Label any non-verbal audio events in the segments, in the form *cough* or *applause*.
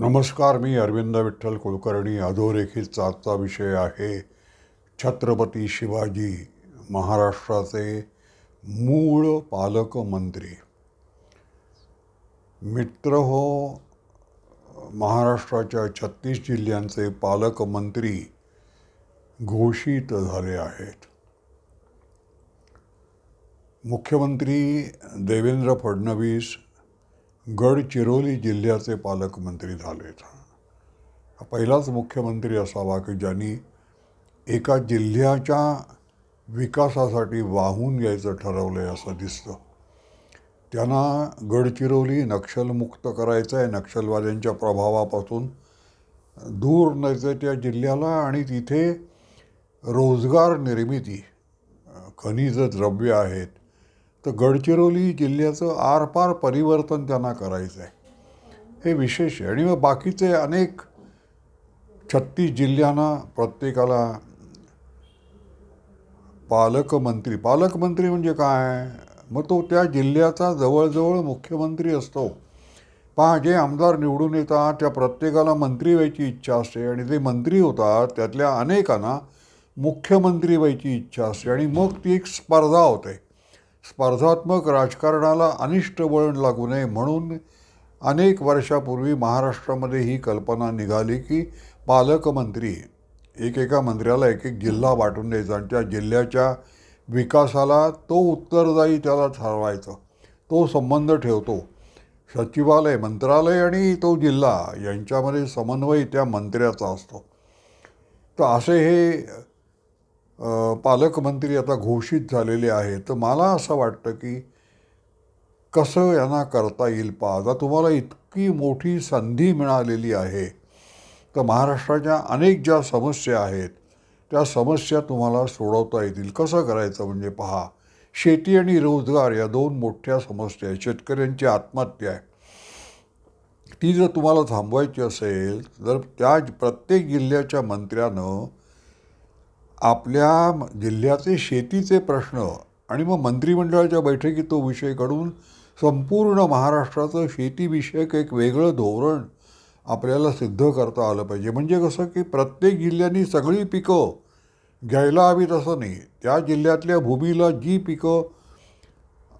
नमस्कार मी अरविंद विठ्ठल कुलकर्णी. अधोरेखित आजचा विषय आहे छत्रपती शिवाजी महाराष्ट्राचे मूळ पालकमंत्री मित्र. हो महाराष्ट्राच्या छत्तीस जिल्ह्यांचे पालकमंत्री घोषित झाले आहेत. मुख्यमंत्री देवेंद्र फडणवीस गडचिरोली जिल्ह्याचे पालकमंत्री झालेत. हा पहिलाच मुख्यमंत्री असावा की ज्यांनी एका जिल्ह्याच्या विकासासाठी वाहून घ्यायचं ठरवलं आहे असं दिसतं. त्यांना गडचिरोली नक्षलमुक्त करायचं आहे नक्षलवाद्यांच्या प्रभावापासून दूर न्यायचं त्या जिल्ह्याला आणि तिथे रोजगार निर्मिती खनिज द्रव्य आहेत. तर गडचिरोली जिल्ह्याचं आरपार परिवर्तन त्यांना करायचं आहे हे विशेष आहे. आणि मग बाकीचे अनेक छत्तीस जिल्ह्यांना प्रत्येकाला पालकमंत्री पालकमंत्री म्हणजे काय? मग तो त्या जिल्ह्याचा जवळजवळ मुख्यमंत्री असतो. पहा जे आमदार निवडून येतात त्या प्रत्येकाला मंत्री व्हायची इच्छा असते. आणि जे मंत्री होतात त्यातल्या अनेकांना मुख्यमंत्री व्हायची इच्छा असते. आणि मग ती एक स्पर्धा होते. स्पर्धात्मक राजकारणाला अनिष्ट वळण लागू नये म्हणून अनेक वर्षापूर्वी महाराष्ट्रामध्ये ही कल्पना निघाली की पालकमंत्री एकेका मंत्र्याला एक एक जिल्हा वाटून द्यायचा आणि त्या जिल्ह्याच्या विकासाला तो उत्तरदायी त्याला ठरवायचं. तो संबंध ठेवतो. सचिवालय मंत्रालय आणि तो जिल्हा यांच्यामध्ये समन्वय त्या मंत्र्याचा असतो. तर असे हे पालकमंत्री आता घोषित झालेले आहेत. तर मला असं वाटतं की कसं यांना करता येईल पा? आता तुम्हाला इतकी मोठी संधी मिळालेली आहे. तर महाराष्ट्राच्या अनेक ज्या समस्या आहेत त्या समस्या तुम्हाला सोडवता येतील. कसं करायचं म्हणजे पहा शेती आणि रोजगार या दोन मोठ्या समस्या आहेत. शेतकऱ्यांची आत्महत्या आहे. ती जर तुम्हाला थांबवायची असेल तर त्या प्रत्येक जिल्ह्याच्या मंत्र्यानं आपल्या जिल्ह्याचे शेतीचे प्रश्न आणि मग मंत्रिमंडळाच्या बैठकीत तो विषय काढून संपूर्ण महाराष्ट्राचं शेतीविषयक एक वेगळं धोरण आपल्याला सिद्ध करता आलं पाहिजे. म्हणजे कसं की प्रत्येक जिल्ह्यांनी सगळी पिकं घ्यायला हवी तसं नाही. त्या जिल्ह्यातल्या भूमीला जी पिकं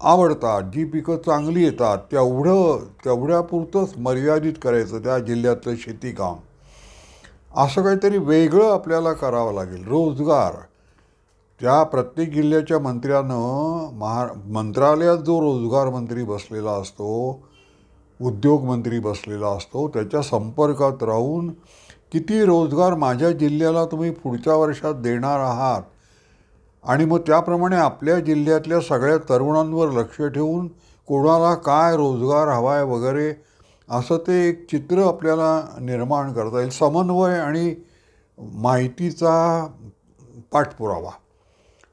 आवडतात जी पिकं चांगली येतात तेवढं तेवढ्यापुरतंच मर्यादित करायचं त्या जिल्ह्यातलं शेतीकाम असं काहीतरी वेगळं आपल्याला करावं लागेल. रोजगार. त्या प्रत्येक जिल्ह्याच्या मंत्र्यानं महा मंत्रालयात जो रोजगार मंत्री बसलेला असतो उद्योगमंत्री बसलेला असतो त्याच्या संपर्कात राहून किती रोजगार माझ्या जिल्ह्याला तुम्ही पुढच्या वर्षात देणार आहात? आणि मग त्याप्रमाणे आपल्या जिल्ह्यातल्या सगळ्या तरुणांवर लक्ष ठेवून कोणाला काय रोजगार हवा आहे वगैरे असं ते एक चित्र आपल्याला निर्माण करता येईल. समन्वय आणि माहितीचा पाठपुरावा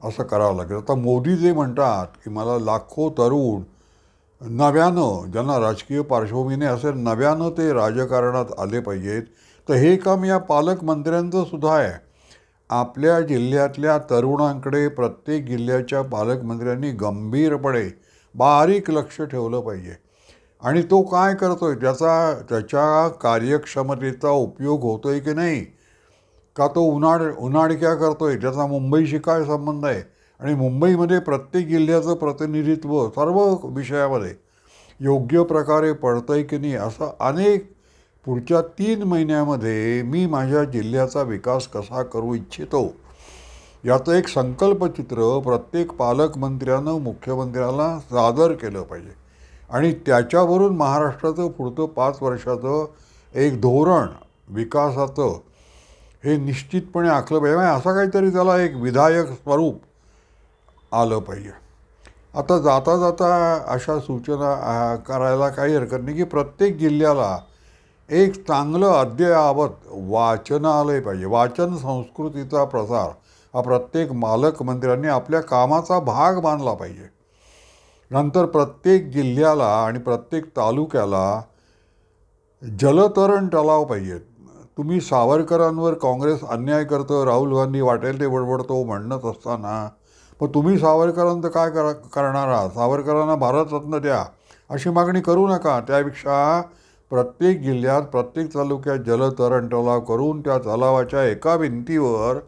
असं करावं लागेल. आता मोदी जे म्हणतात की मला लाखो तरुण नव्यानं ज्यांना राजकीय पार्श्वभूमीने असेल नव्यानं ते राजकारणात आले पाहिजेत. तर हे काम या पालकमंत्र्यांचं सुद्धा आहे. आपल्या जिल्ह्यातल्या तरुणांकडे प्रत्येक जिल्ह्याच्या पालकमंत्र्यांनी गंभीरपणे बारीक लक्ष ठेवलं पाहिजे. आणि तो काय करतो आहे त्याचा त्याच्या कार्यक्षमतेचा उपयोग होतो आहे की नाही? का तो उन्हाळ उन्हाळक्या करतो आहे त्याचा मुंबईशी काय संबंध आहे? आणि मुंबईमध्ये प्रत्येक जिल्ह्याचं प्रतिनिधित्व सर्व विषयामध्ये योग्य प्रकारे पडतं आहे की नाही? असं अनेक पुढच्या तीन महिन्यामध्ये मी माझ्या जिल्ह्याचा विकास कसा करू इच्छितो? याचं एक संकल्पचित्र प्रत्येक पालकमंत्र्यानं मुख्यमंत्र्याला सादर केलं पाहिजे. आणि त्याच्यावरून महाराष्ट्राचं पुढचं पाच वर्षाचं एक धोरण विकासाचं हे निश्चितपणे आखलं पाहिजे. म्हणजे असं काहीतरी त्याला एक विधायक स्वरूप आलं पाहिजे. आता जाता जाता अशा सूचना करायला काही हरकत नाही की प्रत्येक जिल्ह्याला एक चांगलं अद्ययावत वाचनालय पाहिजे. वाचन संस्कृतीचा प्रसार हा प्रत्येक मालकमंत्र्यांनी आपल्या कामाचा भाग मानला पाहिजे. नंतर प्रत्येक जिल्ह्याला आणि प्रत्येक तालुक्याला जलतरण तलाव पाहिजेत तुम्ही सावरकरांवर काँग्रेस अन्याय करतं राहुल गांधी वाटेल ते बडबडतो म्हणत असताना मग तुम्ही सावरकरांचं काय करा करणार आहात? सावरकरांना भारतरत्न द्या. अशी मागणी करू नका. त्यापेक्षा प्रत्येक जिल्ह्यात प्रत्येक तालुक्यात जलतरण तलाव करून त्या तलावाच्या एका भिंतीवर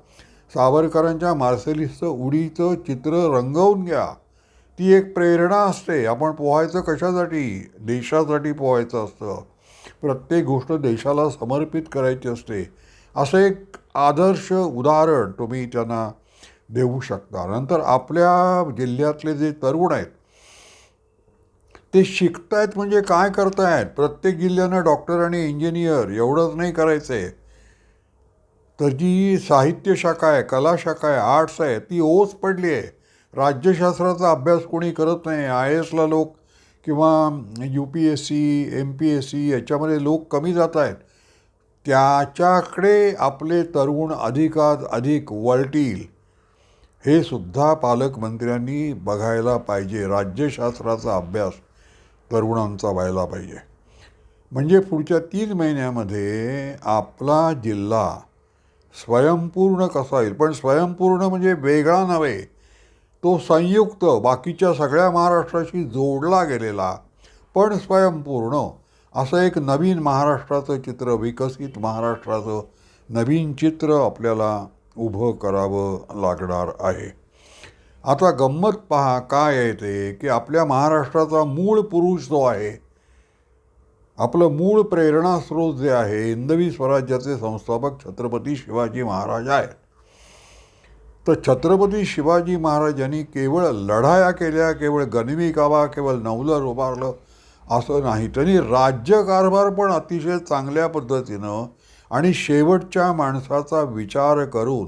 सावरकरांच्या मार्सेलिसचं उडीचं चित्र रंगवून घ्या. ती एक प्रेरणा असते. आपण पोहायचं कशासाठी? देशासाठी पोहायचं असतं. प्रत्येक गोष्ट देशाला समर्पित करायची असते. असं एक आदर्श उदाहरण तुम्ही त्यांना देऊ शकता. नंतर आपल्या जिल्ह्यातले जे तरुण आहेत ते शिकतायत म्हणजे काय करतायत? प्रत्येक जिल्ह्यानं डॉक्टर आणि इंजिनियर एवढंच नाही करायचं आहे तर जी साहित्य शाखा आहे कला शाखा आहे आर्ट्स आहे ती ओस पडली आहे राज्यशास्त्राचा अभ्यास कोणी करत नाही. आय एसला लोक किंवा U P S C M P S C याच्यामध्ये लोक कमी जात आहेत. त्याच्याकडे आपले तरुण अधिकात अधिक वळतील हे सुद्धा पालकमंत्र्यांनी बघायला पाहिजे. राज्यशास्त्राचा अभ्यास तरुणांचा व्हायला पाहिजे. म्हणजे पुढच्या तीन महिन्यामध्ये आपला जिल्हा स्वयंपूर्ण कसा येईल पण स्वयंपूर्ण म्हणजे वेगळा नव्हे. तो संयुक्त बाकीच्या सगळ्या महाराष्ट्राशी जोडला गेलेला पण स्वयंपूर्ण असं एक नवीन महाराष्ट्राचं चित्र विकसित महाराष्ट्राचं नवीन चित्र आपल्याला उभं करावं लागणार आहे. आता गंमत पहा काय आहे ते की आपल्या महाराष्ट्राचा मूळ पुरुष जो आहे आपलं मूळ प्रेरणास्रोत जे आहे हिंदवी स्वराज्याचे संस्थापक छत्रपती शिवाजी महाराज आहेत. तर छत्रपती शिवाजी महाराजांनी केवळ लढाया केल्या केवळ गनिमी कावा केवळ नवलर उभारलं असं नाही. त्यांनी राज्यकारभार पण अतिशय चांगल्या पद्धतीनं आणि शेवटच्या माणसाचा विचार करून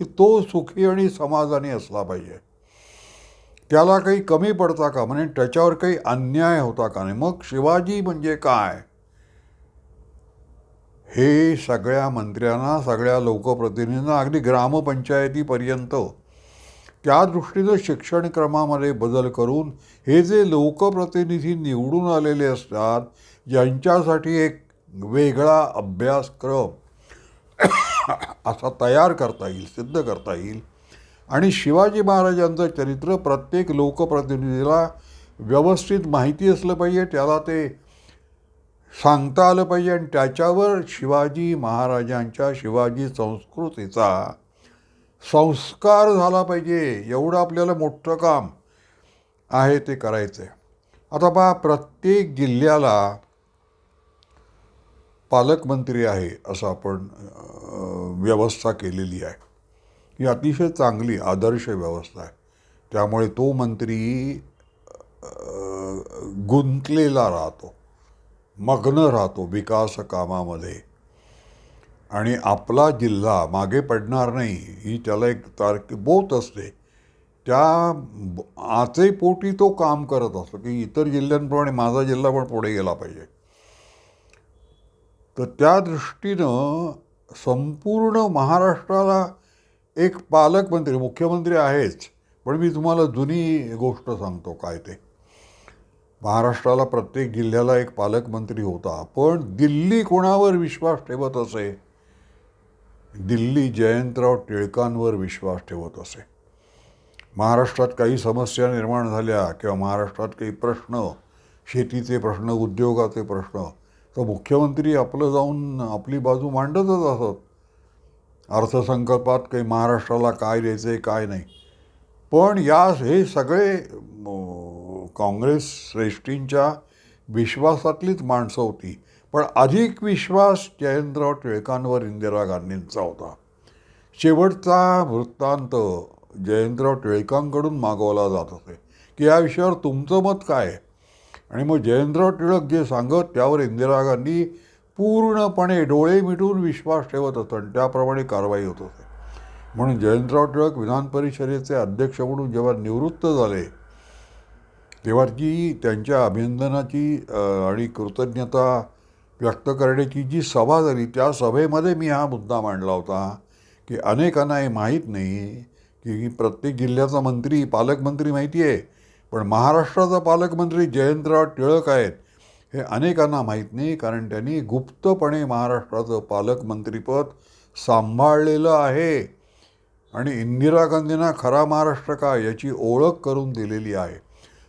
की तो सुखी आणि समाधानी असला पाहिजे. त्याला काही कमी पडता का म्हणजे त्याच्यावर काही अन्याय होता का नाही मग शिवाजी म्हणजे काय? हे सगळ्या मंत्र्यांना सगळ्या लोकप्रतिनिधींना अगदी ग्रामपंचायतीपर्यंत त्या दृष्टीनं शिक्षण क्रमामध्ये बदल करून हे जे लोकप्रतिनिधी निवडून आलेले असतात ज्यांच्यासाठी एक वेगळा अभ्यासक्रम *coughs* असा तयार करता येईल सिद्ध करता येईल. आणि शिवाजी महाराजांचं चरित्र प्रत्येक लोकप्रतिनिधीला व्यवस्थित माहिती असलं पाहिजे त्याला ते सांगता आलं पाहिजे आणि त्याच्यावर शिवाजी महाराजांच्या शिवाजी संस्कृतीचा संस्कार झाला पाहिजे. एवढं आपल्याला मोठं काम आहे ते करायचं आहे आता पहा प्रत्येक जिल्ह्याला पालकमंत्री आहे असं आपण व्यवस्था केलेली आहे. ही अतिशय चांगली आदर्श व्यवस्था आहे. त्यामुळे तो मंत्री गुंतलेला राहतो. मग्न राहतो विकास कामामध्ये. आणि आपला जिल्हा मागे पडणार नाही ही त्याला एक तारख बोत असते. त्या आचेपोटी तो काम करत असतो की इतर जिल्ह्यांप्रमाणे माझा जिल्हा पण पुढे गेला पाहिजे. तर त्या दृष्टीनं संपूर्ण महाराष्ट्राला एक पालकमंत्री मुख्यमंत्री आहेच. पण मी तुम्हाला जुनी गोष्ट सांगतो काय ते. महाराष्ट्राला प्रत्येक जिल्ह्याला एक पालकमंत्री होता. पण दिल्ली कोणावर विश्वास ठेवत असे? दिल्ली जयंतराव टिळकांवर विश्वास ठेवत असे. महाराष्ट्रात काही समस्या निर्माण झाल्या किंवा महाराष्ट्रात काही प्रश्न शेतीचे प्रश्न उद्योगाचे प्रश्न तर मुख्यमंत्री आपलं जाऊन आपली बाजू मांडतच असत. अर्थसंकल्पात काही महाराष्ट्राला काय द्यायचं आहे काय नाही. पण या हे सगळे काँग्रेस श्रेष्ठींच्या विश्वासातलीच माणसं होती. पण अधिक विश्वास जयंतराव टिळकांवर इंदिरा गांधींचा होता. शेवटचा वृत्तांत जयंतराव टिळकांकडून मागवला जात असे. की या विषयावर तुमचं मत काय आणि मग जयंतराव टिळक जे सांगत त्यावर इंदिरा गांधी पूर्णपणे डोळे मिटून विश्वास ठेवत असत आणि त्याप्रमाणे कारवाई होत असे. म्हणून जयंतराव टिळक विधान परिषदेचे अध्यक्ष म्हणून जेव्हा निवृत्त झाले तेव्हा जी त्यांच्या अभिनंदनाची आणि कृतज्ञता व्यक्त करण्याची जी सभा झाली त्या सभेमध्ये मी हा मुद्दा मांडला होता की अनेकांना हे माहीत नाही की प्रत्येक जिल्ह्याचा मंत्री पालकमंत्री माहिती आहे पण महाराष्ट्राचा पालकमंत्री जयंतराव टिळक आहेत हे अनेकांना माहीत नाही कारण त्यांनी गुप्तपणे महाराष्ट्राचं पालकमंत्रीपद सांभाळलेलं आहे. आणि इंदिरा गांधींना खरा महाराष्ट्र का याची ओळख करून दिलेली आहे.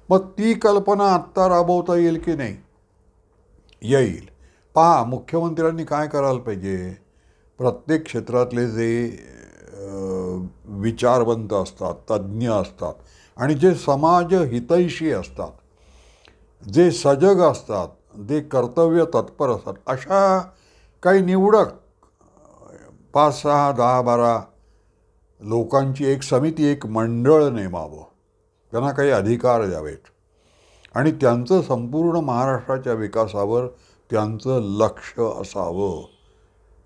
मग ती कल्पना आत्ता राबवता येईल की नाही? येईल. पहा मुख्यमंत्र्यांनी काय करायला पाहिजे? प्रत्येक क्षेत्रातले जे विचारवंत असतात तज्ज्ञ असतात आणि जे समाज हितैषी असतात जे सजग असतात जे कर्तव्य तत्पर असतात अशा काही निवडक पाच सहा दहा बारा लोकांची एक समिती एक मंडळ नेमावं. त्यांना काही अधिकार द्यावेत. आणि त्यांचं संपूर्ण महाराष्ट्राच्या विकासावर त्यांचं लक्ष असावं.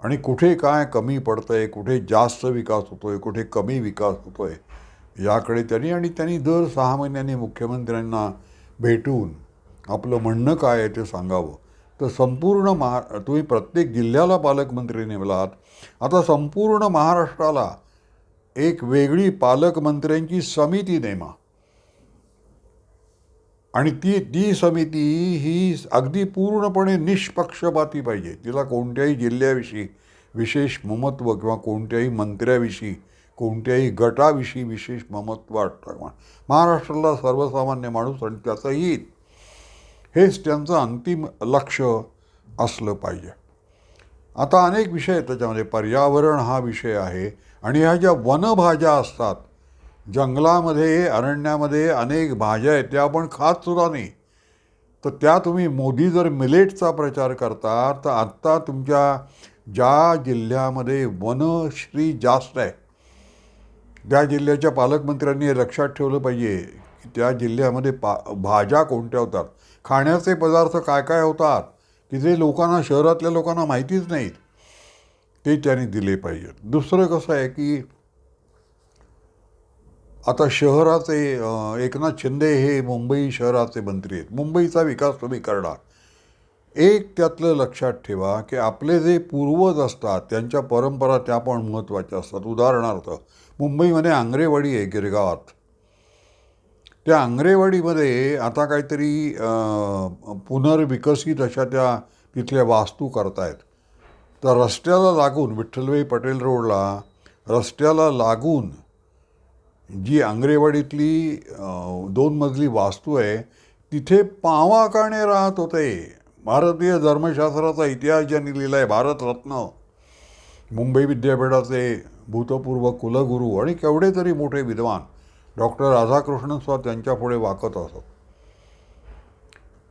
आणि कुठे काय कमी पडतं आहे कुठे जास्त विकास होतो आहे कुठे कमी विकास होतो आहे याकडे त्यांनी आणि त्यांनी दर सहा महिन्यांनी मुख्यमंत्र्यांना भेटून आपलं म्हणणं काय आहे ते सांगावं. तर संपूर्ण महा तुम्ही प्रत्येक जिल्ह्याला पालकमंत्री नेमलात. आता संपूर्ण महाराष्ट्राला एक वेगळी पालकमंत्र्यांची समिती नेमा. आणि ती ती समिती ही अगदी पूर्णपणे निष्पक्षपाती पाहिजे. तिला कोणत्याही जिल्ह्याविषयी विशेष ममत्व किंवा कोणत्याही मंत्र्याविषयी कोणत्याही गटाविषयी विशेष ममत्व वाटतं महाराष्ट्राला सर्वसामान्य माणूस आणि त्याचं हित हेच त्यांचं अंतिम लक्ष असलं पाहिजे. आता अनेक विषय आहेत त्याच्यामध्ये. पर्यावरण हा विषय आहे आणि ह्या ज्या वनभाज्या असतात जंगलामध्ये अरण्यामध्ये अनेक भाज्या आहेत त्या आपण खात सुद्धा नाही. तर त्या तुम्ही मोदी जर मिलेटचा प्रचार करता तर आत्ता तुमच्या ज्या जिल्ह्यामध्ये वनश्री जास्त आहे त्या जिल्ह्याच्या पालकमंत्र्यांनी हे लक्षात ठेवलं पाहिजे की त्या जिल्ह्यामध्ये पा भाज्या कोणत्या होतात? खाण्याचे पदार्थ काय काय होतात? की ते लोकांना शहरातल्या लोकांना माहितीच नाहीत. ते त्यांनी दिले पाहिजेत. दुसरं कसं आहे की आता शहराचे एकनाथ शिंदे हे मुंबई शहराचे मंत्री आहेत. मुंबईचा विकास तुम्ही करणार. एक त्यातलं लक्षात ठेवा की आपले जे पूर्वज असतात त्यांच्या परंपरा त्या पण महत्त्वाच्या असतात. उदाहरणार्थ मुंबईमध्ये आंग्रेवाडी आहे गिरगावात. त्या आंग्रेवाडीमध्ये आता काहीतरी पुनर्विकसित अशा त्या तिथल्या वास्तू करतायत. तर रस्त्याला लागून विठ्ठलभाई पटेल रोडला रस्त्याला लागून जी आंग्रेवाडीतली दोन मजली वास्तू आहे तिथे पावाकाणे राहत होते? भारतीय धर्मशास्त्राचा इतिहास ज्यांनी लिहिला आहे भारतरत्न मुंबई विद्यापीठाचे भूतपूर्व कुलगुरू आणि केवढे तरी मोठे विद्वान डॉक्टर राधाकृष्णन सुद्धा त्यांच्यापुढे वाकत असत.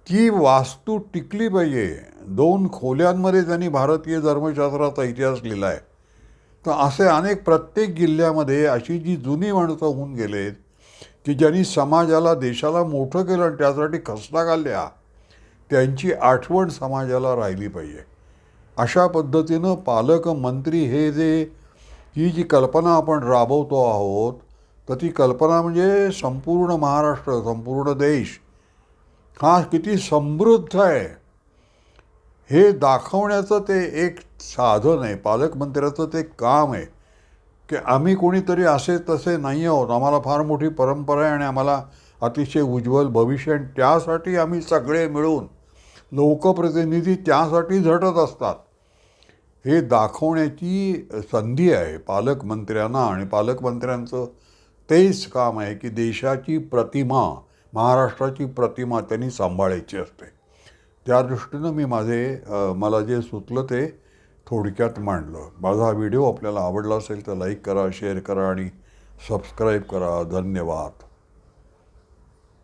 ती वास्तू टिकली पाहिजे. दोन खोल्यांमध्ये त्यांनी भारतीय धर्मशास्त्राचा इतिहास लिहिला आहे तर असे अनेक प्रत्येक जिल्ह्यामध्ये अशी जी जुनी माणसं होऊन गेलेत की ज्यांनी समाजाला देशाला मोठं केलं आणि त्यासाठी खसला घालल्या त्यांची आठवण समाजाला राहिली पाहिजे. अशा पद्धतीनं पालकमंत्री हे जे ही जी कल्पना आपण राबवतो आहोत तर ती कल्पना म्हणजे संपूर्ण महाराष्ट्र संपूर्ण देश हा किती समृद्ध आहे. हे दाखवण्याचं ते एक साधन आहे पालकमंत्र्याचं ते काम आहे. की आम्ही कोणीतरी असे तसे नाही आहोत. आम्हाला फार मोठी परंपरा आहे आणि आम्हाला अतिशय उज्ज्वल भविष्य आणि त्यासाठी आम्ही सगळे मिळून लोकप्रतिनिधी त्यासाठी झटत असतात. हे दाखवण्याची संधी आहे पालकमंत्र्यांना आणि पालकमंत्र्यांचं तेच काम आहे की देशाची प्रतिमा महाराष्ट्राची प्रतिमा त्यांनी सांभाळायची असते. त्या दृष्टीनं मी माझे मला जे सुचलं ते थोडक्यात मांडलं. माझा हा व्हिडिओ आपल्याला आवडला असेल तर लाईक करा शेअर करा आणि सबस्क्राईब करा. धन्यवाद.